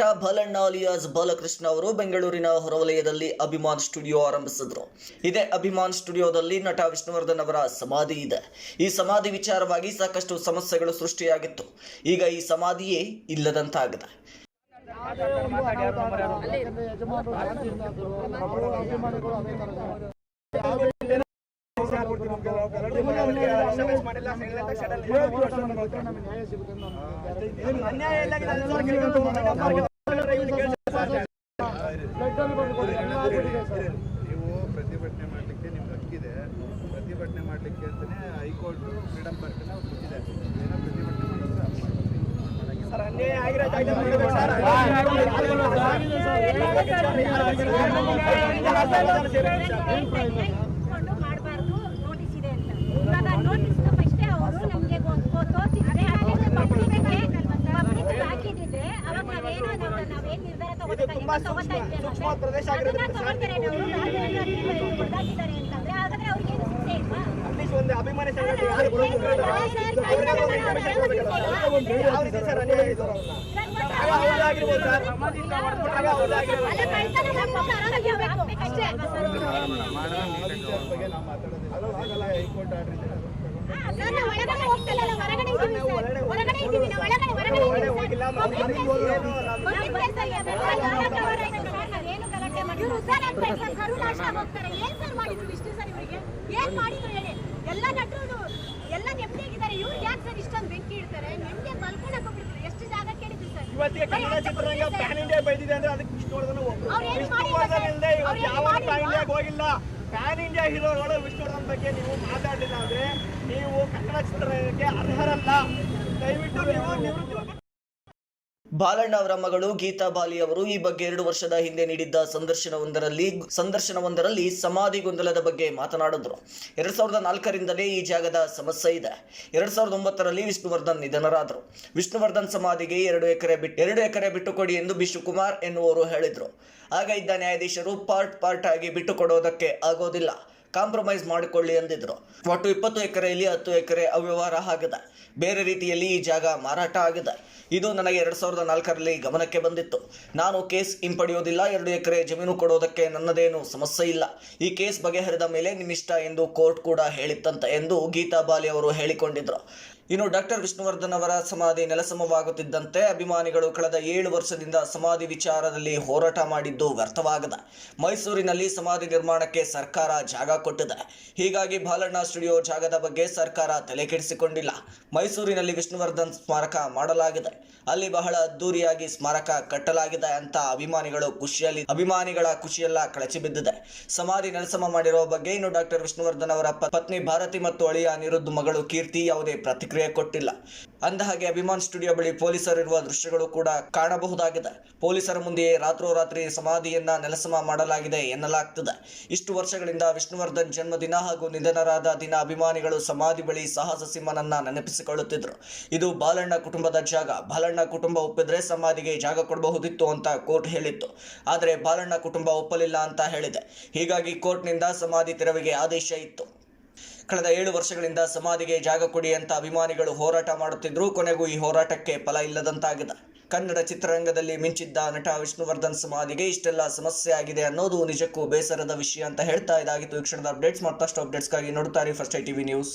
ನಟ ಬಾಲಣ್ಣ ಅಲಿಯಾಸ್ ಬಾಲಕೃಷ್ಣ ಅವರು ಬೆಂಗಳೂರಿನ ಹೊರವಲಯದಲ್ಲಿ ಅಭಿಮಾನ್ ಸ್ಟುಡಿಯೋ ಆರಂಭಿಸಿದ್ರು. ಇದೇ ಅಭಿಮಾನ್ ಸ್ಟುಡಿಯೋದಲ್ಲಿ ನಟ ವಿಷ್ಣುವರ್ಧನ್ ಅವರ ಸಮಾಧಿ ಇದೆ. ಈ ಸಮಾಧಿ ವಿಚಾರವಾಗಿ ಸಾಕಷ್ಟು ಸಮಸ್ಯೆಗಳು ಸೃಷ್ಟಿಯಾಗಿತ್ತು. ಈಗ ಈ ಸಮಾಧಿಯೇ ಇಲ್ಲದಂತಾಗಿದೆ. ನೀವು ಪ್ರತಿಭಟನೆ ಮಾಡಲಿಕ್ಕೆ ನಿಮ್ಗೆ ಹಕ್ಕಿದೆ. ಪ್ರತಿಭಟನೆ ಮಾಡಲಿಕ್ಕೆ ಅಂತಲೇ ಹೈಕೋರ್ಟ್ ಫ್ರೀಡಮ್ ಪಾರ್ಕ್ನ ಕೊಟ್ಟಿದೆ ಏನೋ ಪ್ರತಿಭಟನೆ. ಕೊಂಡು ಮಾಡಬಾರ್ದು. ನೋಟಿಸ್ ಇದೆ ಅಂತ. ಇವಾಗ ನೋಟಿಸ್ ಫಸ್ಟೇ ಅವರು ನಮಗೆ ತೋರಿಸಿದ್ರೆ ಶಿಕ್ಷೆ ಇಲ್ವಾ ಅಟ್ಲೀಸ್ಟ್ ಒಂದು ಅಭಿಮಾನಿ ಸಂಘಟನೆ ಯಾರು ಸರ್ ಸರ್ ಹೈಕೋರ್ಟ್ ಆರ್ಡರ್ ಒಳಗಡೆ ಹೋಗಿಲ್ಲ ಏನ್ ಮಾಡಿದ್ರು ಹೇಳಿ ಎಲ್ಲ ನಟರು ಎಲ್ಲ ನೆಮ್ಮದಿಯಾಗಿದ್ದಾರೆ ಇವ್ರು ಯಾಕೆ ಸರ್ ಇಷ್ಟೊಂದು ಬೆಂಕಿ ಇಡ್ತಾರೆ ನೆಮ್ಮದಿ ಮಲ್ಕೊಳಕ್ ಹೋಗ್ಬಿಡ್ತಾರೆ ಎಷ್ಟು ಜಾಗ ಕೇಳಿದ್ರು ಸರ್? ಇವತ್ತಿಗೆ ಕನ್ನಡ ಚಿತ್ರರಂಗ ಪ್ಯಾನ್ ಇಂಡಿಯಾ ಬೆಳೆದಿದೆ ಅಂದ್ರೆ ಅದಕ್ಕೆ ವಿಷ್ಣುವರ್ಧನ್ ವಿಷ್ಣುವರ್ಧನ್ ಇವತ್ತು ಯಾವ ಪ್ಯಾನ್ ಇಂಡಿಯಾಗ ಹೋಗಿಲ್ಲ? ಪ್ಯಾನ್ ಇಂಡಿಯಾ ಹೀರೋಗಳು ವಿಷ್ಣುವರ್ಧನ್ ಬಗ್ಗೆ ನೀವು ಮಾತಾಡಲಿಲ್ಲ ಅಂದ್ರೆ ನೀವು ಕನ್ನಡ ಚಿತ್ರರಂಗಕ್ಕೆ ಅರ್ಹರಲ್ಲ. ದಯವಿಟ್ಟು ನೀವು ನಿವೃತ್ತಿ ಬಾಲಣ್ಣ ಅವರ ಮಗಳು ಗೀತಾ ಬಾಲಿ ಅವರು ಈ ಬಗ್ಗೆ ಎರಡು ವರ್ಷದ ಹಿಂದೆ ನೀಡಿದ್ದ ಸಂದರ್ಶನವೊಂದರಲ್ಲಿ ಸಂದರ್ಶನವೊಂದರಲ್ಲಿ ಸಮಾಧಿ ಗೊಂದಲದ ಬಗ್ಗೆ ಮಾತನಾಡಿದ್ರು. ಎರಡ್ ಸಾವಿರದ ನಾಲ್ಕರಿಂದಲೇ ಈ ಜಾಗದ ಸಮಸ್ಯೆ ಇದೆ. ಎರಡ್ ಸಾವಿರದ ಒಂಬತ್ತರಲ್ಲಿ ವಿಷ್ಣುವರ್ಧನ್ ನಿಧನರಾದರು. ವಿಷ್ಣುವರ್ಧನ್ ಸಮಾಧಿಗೆ ಎರಡು ಎಕರೆ ಬಿಟ್ಟು, ಎರಡು ಎಕರೆ ಬಿಟ್ಟುಕೊಡಿ ಎಂದು ಬಿಶುಕುಮಾರ್ ಎನ್ನುವರು ಹೇಳಿದ್ರು. ಆಗ ಇದ್ದ ನ್ಯಾಯಾಧೀಶರು ಪಾರ್ಟ್ ಪಾರ್ಟ್ ಆಗಿ ಬಿಟ್ಟುಕೊಡೋದಕ್ಕೆ ಆಗೋದಿಲ್ಲ. ಕಾಂಪ್ರಮೈಸ್ ಮಾಡಿಕೊಳ್ಳಿ ಅಂದಿದ್ರು ಒಟ್ಟು ಇಪ್ಪತ್ತು ಎಕರೆಯಲ್ಲಿ ಹತ್ತು ಎಕರೆ ಅವ್ಯವಹಾರ ಆಗಿದೆ. ಬೇರೆ ರೀತಿಯಲ್ಲಿ ಈ ಜಾಗ ಮಾರಾಟ ಆಗಿದೆ. ಇದು ನನಗೆ ಎರಡು ಸಾವಿರದ ನಾಲ್ಕರಲ್ಲಿ ಗಮನಕ್ಕೆ ಬಂದಿತ್ತು. ನಾನು ಕೇಸ್ ಹಿಂಪಡೆಯೋದಿಲ್ಲ, ಎರಡು ಎಕರೆ ಜಮೀನು ಕೊಡೋದಕ್ಕೆ ನನ್ನದೇನು ಸಮಸ್ಯೆ ಇಲ್ಲ. ಈ ಕೇಸ್ ಬಗೆಹರಿದ ಮೇಲೆ ನಿಮ್ಮಿಷ್ಟ ಎಂದು ಕೋರ್ಟ್ ಕೂಡ ಹೇಳಿತ್ತಂತೆ ಎಂದು ಗೀತಾ ಬಾಲಿ ಅವರು ಹೇಳಿಕೊಂಡಿದ್ರು. ಇನ್ನು ಡಾಕ್ಟರ್ ವಿಷ್ಣುವರ್ಧನ್ ಅವರ ಸಮಾಧಿ ನೆಲಸಮವಾಗುತ್ತಿದ್ದಂತೆ ಅಭಿಮಾನಿಗಳು ಕಳೆದ ಏಳು ವರ್ಷದಿಂದ ಸಮಾಧಿ ವಿಚಾರದಲ್ಲಿ ಹೋರಾಟ ಮಾಡಿದ್ದು ವ್ಯರ್ಥವಾಗದ. ಮೈಸೂರಿನಲ್ಲಿ ಸಮಾಧಿ ನಿರ್ಮಾಣಕ್ಕೆ ಸರ್ಕಾರ ಜಾಗ ಕೊಟ್ಟಿದೆ. ಹೀಗಾಗಿ ಬಾಲಣ್ಣ ಸ್ಟುಡಿಯೋ ಜಾಗದ ಬಗ್ಗೆ ಸರ್ಕಾರ ತಲೆ ಕೆಡಿಸಿಕೊಂಡಿಲ್ಲ. ಮೈಸೂರಿನಲ್ಲಿ ವಿಷ್ಣುವರ್ಧನ್ ಸ್ಮಾರಕ ಮಾಡಲಾಗಿದೆ. ಅಲ್ಲಿ ಬಹಳ ಅದ್ದೂರಿಯಾಗಿ ಸ್ಮಾರಕ ಕಟ್ಟಲಾಗಿದೆ ಅಂತ ಅಭಿಮಾನಿಗಳು ಖುಷಿಯಲ್ಲಿ, ಅಭಿಮಾನಿಗಳ ಖುಷಿಯೆಲ್ಲ ಕಳಚಿ ಬಿದ್ದಿದೆ ಸಮಾಧಿ ನೆಲಸಮ ಮಾಡಿರುವ ಬಗ್ಗೆ ಇನ್ನು ಡಾಕ್ಟರ್ ವಿಷ್ಣುವರ್ಧನ್ ಅವರ ಪತ್ನಿ ಭಾರತಿ ಮತ್ತು ಅಳಿಯ ಅನಿರುದ್ಧ ಮಗಳು ಕೀರ್ತಿ ಯಾವುದೇ ಪ್ರತಿಕ್ರಿಯೆ ಕೊಟ್ಟಿಲ್ಲ. ಅಂದಹಾಗೆ ಅಭಿಮಾನ್ ಸ್ಟುಡಿಯೋ ಬಳಿ ಪೊಲೀಸರು ಇರುವ ದೃಶ್ಯಗಳು ಕೂಡ ಕಾಣಬಹುದಾಗಿದೆ. ಪೊಲೀಸರ ಮುಂದೆಯೇ ರಾತ್ರೋರಾತ್ರಿ ಸಮಾಧಿಯನ್ನ ನೆಲಸಮ ಮಾಡಲಾಗಿದೆ ಎನ್ನಲಾಗ್ತದೆ. ಇಷ್ಟು ವರ್ಷಗಳಿಂದ ವಿಷ್ಣುವರ್ಧನ್ ಜನ್ಮದಿನ ಹಾಗೂ ನಿಧನರಾದ ದಿನ ಅಭಿಮಾನಿಗಳು ಸಮಾಧಿ ಬಳಿ ಸಾಹಸ ಸಿಂಹನನ್ನ ನೆನಪಿಸಿಕೊಳ್ಳುತ್ತಿದ್ರು. ಇದು ಬಾಲಣ್ಣ ಕುಟುಂಬದ ಜಾಗ. ಬಾಲಣ್ಣ ಕುಟುಂಬ ಒಪ್ಪಿದ್ರೆ ಸಮಾಧಿಗೆ ಜಾಗ ಕೊಡಬಹುದಿತ್ತು ಅಂತ ಕೋರ್ಟ್ ಹೇಳಿತ್ತು. ಆದರೆ ಬಾಲಣ್ಣ ಕುಟುಂಬ ಒಪ್ಪಲಿಲ್ಲ ಅಂತ ಹೇಳಿದೆ. ಹೀಗಾಗಿ ಕೋರ್ಟ್ನಿಂದ ಸಮಾಧಿ ತೆರವಿಗೆ ಆದೇಶ ಇತ್ತು. ಕಳೆದ ಏಳು ವರ್ಷಗಳಿಂದ ಸಮಾಧಿಗೆ ಜಾಗ ಕೊಡಿ ಅಂತ ಅಭಿಮಾನಿಗಳು ಹೋರಾಟ ಮಾಡುತ್ತಿದ್ದರು ಕೊನೆಗೂ ಈ ಹೋರಾಟಕ್ಕೆ ಫಲ ಇಲ್ಲದಂತಾಗಿದೆ. ಕನ್ನಡ ಚಿತ್ರರಂಗದಲ್ಲಿ ಮಿಂಚಿದ್ದ ನಟ ವಿಷ್ಣುವರ್ಧನ್ ಸಮಾಧಿಗೆ ಇಷ್ಟೆಲ್ಲ ಸಮಸ್ಯೆ ಆಗಿದೆ ಅನ್ನೋದು ನಿಜಕ್ಕೂ ಬೇಸರದ ವಿಷಯ ಅಂತ ಹೇಳ್ತಾ ಇದಾಗಿತ್ತು. ವೀಕ್ಷಣದ ಕ್ಷಣದ ಅಪ್ಡೇಟ್ಸ್ ಮತ್ತಷ್ಟು ಅಪ್ಡೇಟ್ಸ್ಗಾಗಿ ನೋಡುತ್ತಾರೆ ಫಸ್ಟ್ ಐ ಟಿವಿ ನ್ಯೂಸ್.